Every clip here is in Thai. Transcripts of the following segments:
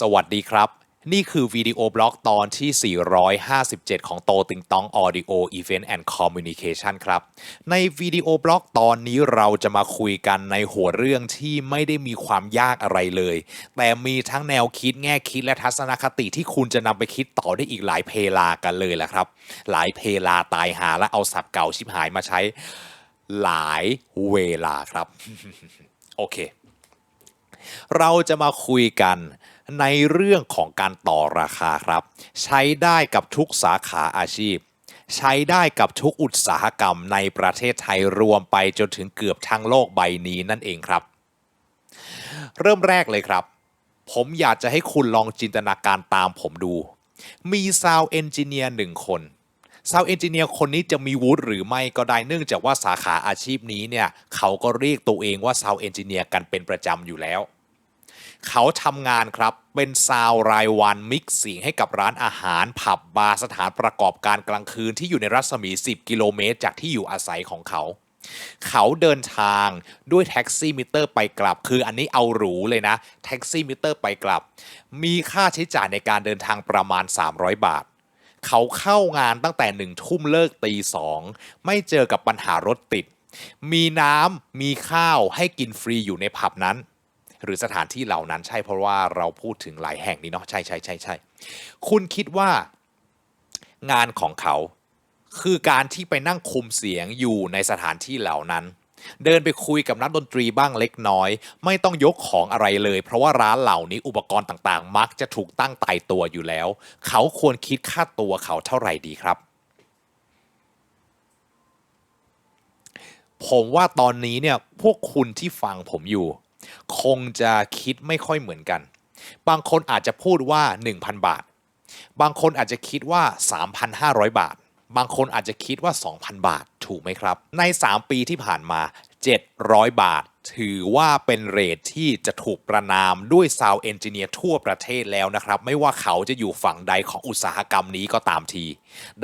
สวัสดีครับ นี่คือวิดีโอบล็อกตอนที่ 457 ของโตติงตอง Audio Event and Communication ครับ ในวิดีโอบล็อกตอนนี้เราจะมาคุยกันในหัวเรื่องที่ไม่ได้มีความยากอะไรเลย แต่มีทั้งแนวคิดแง่คิดและทัศนคติที่คุณจะนำไปคิดต่อได้อีกหลายเพลากันเลยแหละครับ หลายเพลาตายหาและเอาศัพท์เก่าชิบหายมาใช้หลายเวลาครับ โอเค เราจะมาคุยกัน ในเรื่องของการต่อราคาครับ ใช้ได้กับทุกสาขาอาชีพ ใช้ได้กับทุกอุตสาหกรรมในประเทศไทยรวมไปจนถึงเกือบทั้งโลกใบนี้นั่นเองครับ เริ่มแรกเลยครับ ผมอยากจะให้คุณลองจินตนาการตามผมดู มีซาวเอนจิเนียร์หนึ่งคนซาวเอนจิเนียร์คนนี้จะมีวุฒิหรือไม่ก็ได้เนื่องจากว่าสาขาอาชีพนี้เนี่ย เขาก็เรียกตัวเองว่าซาวเอนจิเนียร์กันเป็นประจำอยู่แล้ว เขาทำงานครับเป็นซาวรายวันมิกซ์เสียงให้กับร้านอาหาร ผับบาร์สถานประกอบการกลางคืนที่อยู่ในรัศมี 10 กิโลเมตร จากที่อยู่อาศัยของเขาเขาเดินทางด้วยแท็กซี่มิเตอร์ไปกลับ คืออันนี้เอาหรูเลยนะ แท็กซี่มิเตอร์ไปกลับ มีค่าใช้จ่ายในการเดินทางประมาณ 300 บาท เขาเข้างานตั้งแต่หนึ่งทุ่มเลิกตีสองไม่เจอกับปัญหารถติด มีน้ำมีข้าวให้กินฟรีอยู่ในผับนั้น หรือสถานที่เหล่านั้นใช่เพราะว่าเราพูดถึงหลายแห่งนี้เนาะใช่ใช่ใช่ใช่คุณคิดว่างานของเขาคือการที่ไปนั่งคุมเสียงอยู่ในสถานที่เหล่านั้น เดินไปคุยกับนักดนตรีบ้างเล็กน้อย ไม่ต้องยกของอะไรเลย เพราะว่าร้านเหล่านี้อุปกรณ์ต่างๆ มักจะถูกตั้งตายตัวอยู่แล้ว เขาควรคิดค่าตัวเขาเท่าไหร่ดีครับ ผมว่าตอนนี้เนี่ยพวกคุณที่ฟังผมอยู่ คงจะคิดไม่ค่อยเหมือนกัน บางคนอาจจะพูดว่า 1,000 บาท บางคนอาจจะคิดว่า 3,500 บาท บางคนอาจจะคิดว่า 2,000 บาทถูกไหมครับ ใน 3 ปีที่ผ่านมา 700 บาท ถือว่าเป็นเรทที่จะถูกประนามด้วยซาวเอนจิเนียร์ทั่วประเทศแล้วนะครับ ไม่ว่าเขาจะอยู่ฝั่งใดของอุตสาหกรรมนี้ก็ตามที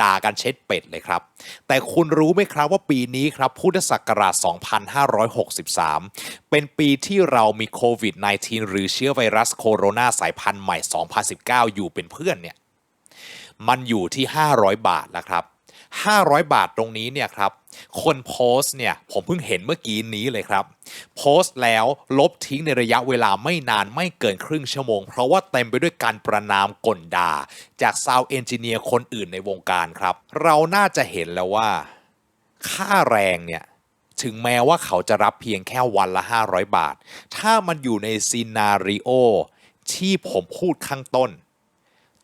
ด่ากันเช็ดเป็ดเลยครับ แต่คุณรู้ไหมครับว่าปีนี้ครับ พุทธศักราช 2563 เป็นปีที่เรามีโควิด -19 หรือเชื้อไวรัสโคโรนาสายพันธุ์ใหม่ 2019 อยู่เป็นเพื่อนเนี่ย มันอยู่ที่ 500 บาทแล้วครับ500 บาทตรงนี้เนี่ยครับ คนโพสต์เนี่ยผมเพิ่งเห็นเมื่อกี้นี้เลยครับ โพสต์แล้วลบทิ้งในระยะเวลาไม่นานไม่เกินครึ่งชั่วโมง เพราะว่าเต็มไปด้วยการประนามกลด่า จากซาวเอนจิเนียร์คนอื่นในวงการครับ เราน่าจะเห็นแล้วว่า ค่าแรงเนี่ย ถึงแม้ว่าเขาจะรับเพียงแค่วันละ 500 บาท ถ้ามันอยู่ในซีนารีโอที่ผมพูดข้างต้น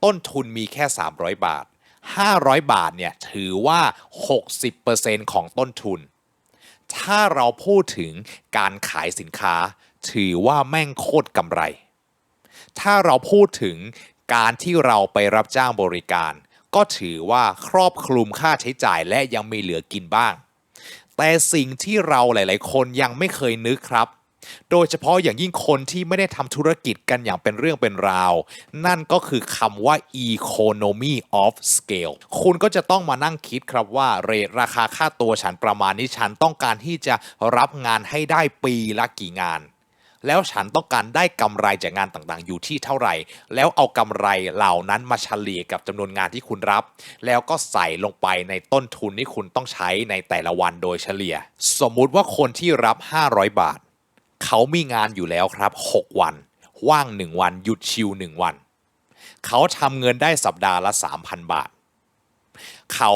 ต้นทุนมีแค่ 300 บาท 500 บาทเนี่ยถือว่า 60%ของต้นทุน ถ้าเราพูดถึงการขายสินค้า ถือว่าแม่งโคตรกำไร ถ้าเราพูดถึงการที่เราไปรับจ้างบริการ ก็ถือว่าครอบคลุมค่าใช้จ่ายและยังมีเหลือกินบ้าง แต่สิ่งที่เราหลาย ๆ คนยังไม่เคยนึกครับ โดยเฉพาะอย่างยิ่งคนที่ไม่ได้ทำธุรกิจกันอย่างเป็นเรื่องเป็นราว นั่นก็คือคำว่า economy of scale คุณก็จะต้องมานั่งคิดครับว่าเรทราคาค่าตัวฉันประมาณนี้ฉันต้องการที่จะรับงานให้ได้ปีละกี่งานแล้วฉันต้องการได้กำไรจากงานต่างๆ อยู่ที่เท่าไหร่ แล้วเอากำไรเหล่านั้นมาเฉลี่ยกับจำนวนงานที่คุณรับ แล้วก็ใส่ลงไปในต้นทุนที่คุณต้องใช้ในแต่ละวันโดยเฉลี่ย สมมุติว่าคนที่รับ 500 บาท เขามีงานอยู่แล้วครับ 6 วัน ว่าง 1 วัน หยุดชิว1วัน เขาทำเงินได้สัปดาห์ละ 3,000 บาท เขา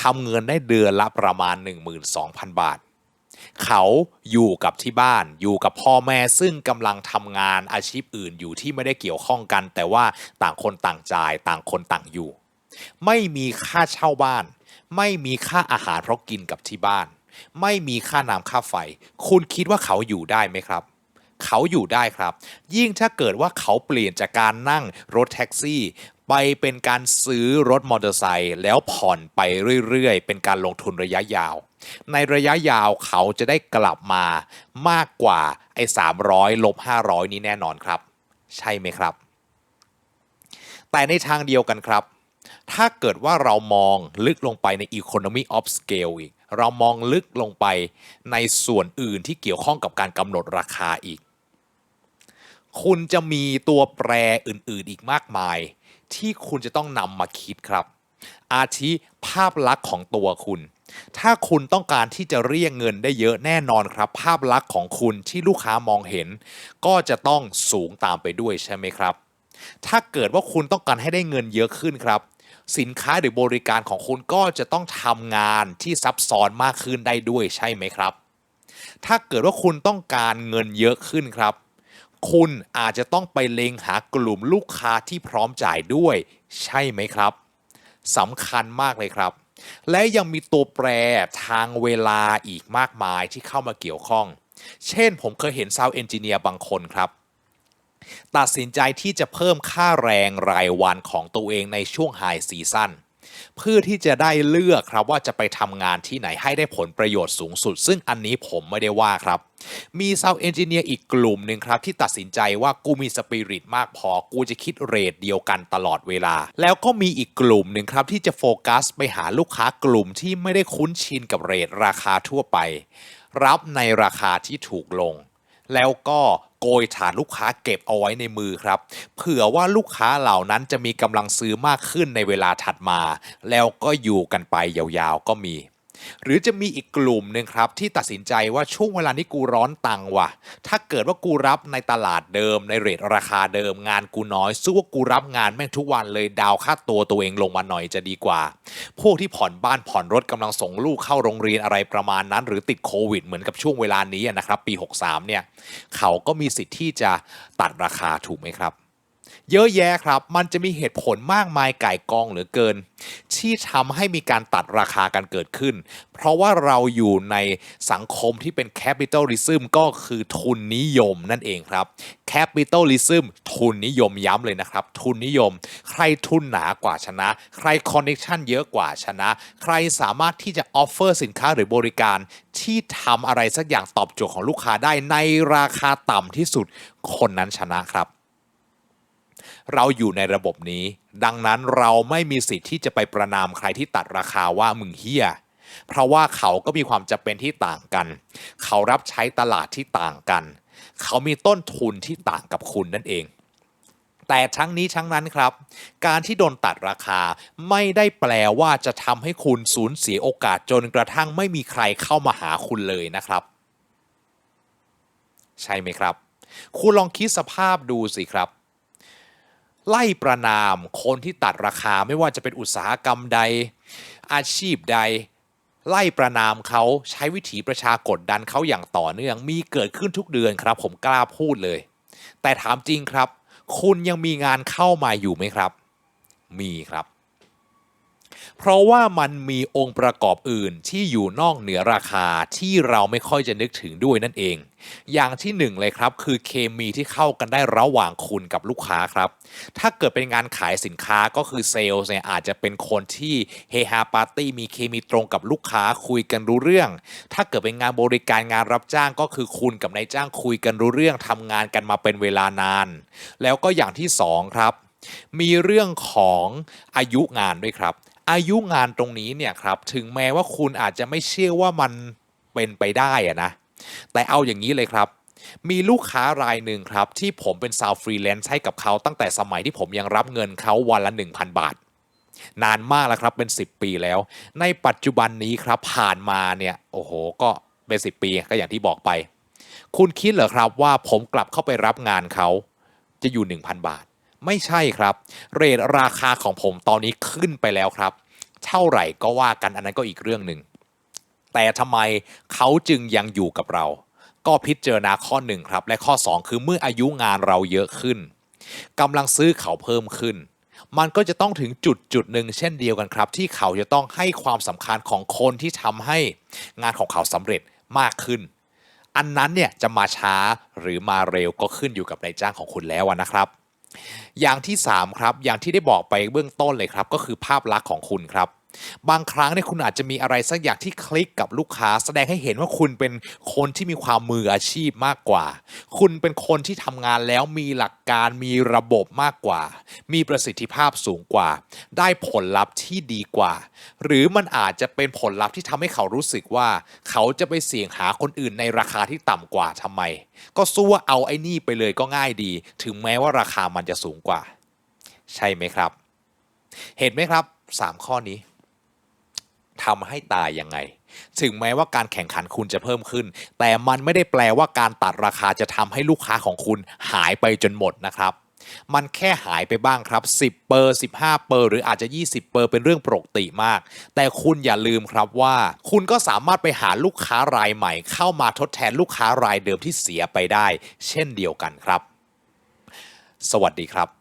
ทำเงินได้เดือนละประมาณ 12,000 บาท เขาอยู่กับที่บ้านอยู่กับพ่อแม่ซึ่งกำลังทำงานอาชีพอื่นอยู่ที่ไม่ได้เกี่ยวข้องกัน แต่ว่าต่างคนต่างจ่ายต่างคนต่างอยู่ ไม่มีค่าเช่าบ้าน ไม่มีค่าอาหารเพราะกินกับที่บ้าน ไม่มีค่าน้ำค่าไฟ คุณคิดว่าเขาอยู่ได้ไหมครับ เขาอยู่ได้ครับ ยิ่งถ้าเกิดว่าเขาเปลี่ยนจากการนั่งรถแท็กซี่ ไปเป็นการซื้อรถมอเตอร์ไซค์แล้วผ่อนไปเรื่อยๆ เป็นการลงทุนระยะยาว ในระยะยาวเขาจะได้กลับมามากกว่าไอ้300ลบ500 นี้แน่นอนครับ ใช่ไหมครับ แต่ในทางเดียวกันครับถ้าเกิดว่าเรามองลึกลงไปใน economy of scale อีก เรามองลึกลงไปในส่วนอื่นที่เกี่ยวข้องกับการกำหนดราคาอีก คุณจะมีตัวแปรอื่นๆอีกมากมาย ที่คุณจะต้องนำมาคิดครับ อาทิภาพลักษณ์ของตัวคุณ ถ้าคุณต้องการที่จะเรียกเงินได้เยอะแน่นอนครับ ภาพลักษณ์ของคุณที่ลูกค้ามองเห็น ก็จะต้องสูงตามไปด้วยใช่ไหมครับถ้าเกิดว่าคุณต้องการให้ได้เงินเยอะขึ้นครับ สินค้าหรือบริการของคุณก็จะต้องทำงานที่ซับซ้อนมากขึ้นได้ด้วยใช่ไหมครับ ถ้าเกิดว่าคุณต้องการเงินเยอะขึ้นครับ คุณอาจจะต้องไปเล็งหากลุ่มลูกค้าที่พร้อมจ่ายด้วย ใช่ไหมครับสำคัญมากเลยครับ และยังมีตัวแปรทางเวลาอีกมากมายที่เข้ามาเกี่ยวข้อง เช่นผมเคยเห็นซาวเอนจิเนียร์บางคนครับ ตัดสินใจที่จะเพิ่มค่าแรงรายวันของตัวเองในช่วงไฮซีซั่นเพื่อที่จะได้เลือกครับว่าจะไปทำงานที่ไหนให้ได้ผลประโยชน์สูงสุด ซึ่งอันนี้ผมไม่ได้ว่าครับ มีซาวเอนจิเนียร์อีกกลุ่มหนึ่งครับ ที่ตัดสินใจว่ากูมีสปิริตมากพอ กูจะคิดเรทเดียวกันตลอดเวลา แล้วก็มีอีกกลุ่มหนึ่งครับ ที่จะโฟกัสไปหาลูกค้ากลุ่มที่ไม่ได้คุ้นชินกับเรทราคาทั่วไป รับในราคาที่ถูกลง แล้วก็โกยฐานลูกค้าเก็บเอาไว้ในมือครับ เผื่อว่าลูกค้าเหล่านั้นจะมีกำลังซื้อมากขึ้นในเวลาถัดมา แล้วก็อยู่กันไปยาวๆก็มี หรือจะมีอีกกลุ่มหนึ่งครับ ที่ตัดสินใจว่าช่วงเวลานี้กูร้อนตังว่ะ ถ้าเกิดว่ากูรับในตลาดเดิมในเรทราคาเดิมงานกูน้อย สู้ว่ากูรับงานแม่งทุกวันเลยดาวค่าตัวตัวเองลงมาหน่อยจะดีกว่า พวกที่ผ่อนบ้านผ่อนรถกำลังส่งลูกเข้าโรงเรียนอะไรประมาณนั้น หรือติดโควิดเหมือนกับช่วงเวลานี้นะครับ ปี 63เนี่ยเขาก็มีสิทธิ์ที่จะตัดราคาถูกไหมครับ เยอะแยะครับ มันจะมีเหตุผลมากมายไก่กองเหลือเกิน ที่ทำให้มีการตัดราคากันเกิดขึ้น เพราะว่าเราอยู่ในสังคมที่เป็น capitalism ก็คือทุนนิยมนั่นเองครับ capitalism ทุนนิยมย้ำเลยนะครับ ทุนนิยม ใครทุนหนากว่าชนะ ใคร connection เยอะกว่าชนะ ใครสามารถที่จะ offer สินค้าหรือบริการที่ทำอะไรสักอย่างตอบโจทย์ของลูกค้าได้ในราคาต่ำที่สุดคนนั้นชนะครับ เราอยู่ในระบบนี้ ดังนั้นเราไม่มีสิทธิ์ที่จะไปประนามใครที่ตัดราคาว่ามึงเฮียเพราะว่าเขาก็มีความจำเป็นที่ต่างกัน เขารับใช้ตลาดที่ต่างกัน เขามีต้นทุนที่ต่างกับคุณนั่นเอง แต่ทั้งนี้ทั้งนั้นครับ การที่โดนตัดราคาไม่ได้แปลว่าจะทำให้คุณสูญเสียโอกาสจนกระทั่งไม่มีใครเข้ามาหาคุณเลยนะครับ ใช่ไหมครับ คุณลองคิดสภาพดูสิครับ ไล่ประนามคนที่ตัดราคาไม่ว่าจะเป็นอุตสาหกรรมใด อาชีพใด ไล่ประนามเขาใช้วิถีประชากดดันเขาอย่างต่อเนื่องมีเกิดขึ้นทุกเดือนครับ ผมกล้าพูดเลย แต่ถามจริงครับ คุณยังมีงานเข้ามาอยู่ไหมครับ มีครับ เพราะว่ามันมีองค์ประกอบอื่นที่อยู่นอกเหนือราคาที่เราไม่ค่อยจะนึกถึงด้วยนั่นเอง อย่างที่หนึ่งเลยครับ คือเคมีที่เข้ากันได้ระหว่างคุณกับลูกค้าครับ ถ้าเกิดเป็นงานขายสินค้าก็คือเซลล์เนี่ยอาจจะเป็นคนที่เฮฮาปาร์ตี้มีเคมีตรงกับลูกค้าคุยกันรู้เรื่อง ถ้าเกิดเป็นงานบริการงานรับจ้างก็คือคุณกับนายจ้างคุยกันรู้เรื่องทำงานกันมาเป็นเวลานาน แล้วก็อย่างที่สองครับมีเรื่องของอายุงานด้วยครับ อายุงานตรงนี้เนี่ยครับถึงแม้ว่าคุณอาจจะไม่เชื่อว่ามันเป็นไปได้อะนะแต่เอาอย่างนี้เลยครับมีลูกค้ารายหนึ่งครับ ที่ผมเป็นซาวฟรีแลนซ์ให้กับเขาตั้งแต่สมัยที่ผมยังรับเงินเขาวันละ 1,000 บาท นานมากแล้วครับเป็น 10 ปีแล้ว ในปัจจุบันนี้ครับผ่านมาเนี่ยโอ้โห ก็เป็น 10 ปีก็อย่างที่บอกไป คุณคิดเหรอครับว่าผมกลับเข้าไปรับงานเขาจะอยู่ 1,000 บาท ไม่ใช่ครับ เรทราคาของผมตอนนี้ขึ้นไปแล้วครับ เท่าไหร่ก็ว่ากันอันนั้นก็อีกเรื่องหนึ่ง แต่ทำไมเขาจึงยังอยู่กับเรา ก็พิจารณาข้อหนึ่งครับ และข้อ 2 คือเมื่ออายุงานเราเยอะขึ้นกำลังซื้อเขาเพิ่มขึ้น มันก็จะต้องถึงจุดจุดหนึ่งเช่นเดียวกันครับ ที่เขาจะต้องให้ความสำคัญของคนที่ทำให้งานของเขาสำเร็จมากขึ้นอันนั้นเนี่ยจะมาช้าหรือมาเร็วก็ขึ้นอยู่กับนายจ้างของคุณแล้วนะครับ อย่างที่ 3 ครับ อย่างที่ได้บอกไปเบื้องต้นเลยครับ ก็คือภาพลักษณ์ของคุณครับ บางครั้งเนี่ยคุณอาจจะมีอะไรสักอย่างที่คลิกกับลูกค้า แสดงให้เห็นว่าคุณเป็นคนที่มีความมืออาชีพมากกว่า คุณเป็นคนที่ทำงานแล้วมีหลักการมีระบบมากกว่า มีประสิทธิภาพสูงกว่า ได้ผลลัพธ์ที่ดีกว่า หรือมันอาจจะเป็นผลลัพธ์ที่ทำให้เขารู้สึกว่า เขาจะไปเสี่ยงหาคนอื่นในราคาที่ต่ำกว่าทำไม ก็สู้ว่าเอาไอ้นี่ไปเลยก็ง่ายดี ถึงแม้ว่าราคามันจะสูงกว่า ใช่ไหมครับ เห็นไหมครับ 3 ข้อนี้ ทำให้ตายยังไง ถึงแม้ว่าการแข่งขันคุณจะเพิ่มขึ้น แต่มันไม่ได้แปลว่าการตัดราคาจะทำให้ลูกค้าของคุณหายไปจนหมดนะครับมันแค่หายไปบ้างครับ 10เปอร์15เปอร์หรืออาจจะ 20เปอร์เป็นเรื่องปกติมาก แต่คุณอย่าลืมครับว่า คุณก็สามารถไปหาลูกค้ารายใหม่ เข้ามาทดแทนลูกค้ารายเดิมที่เสียไปได้ เช่นเดียวกันครับ สวัสดีครับ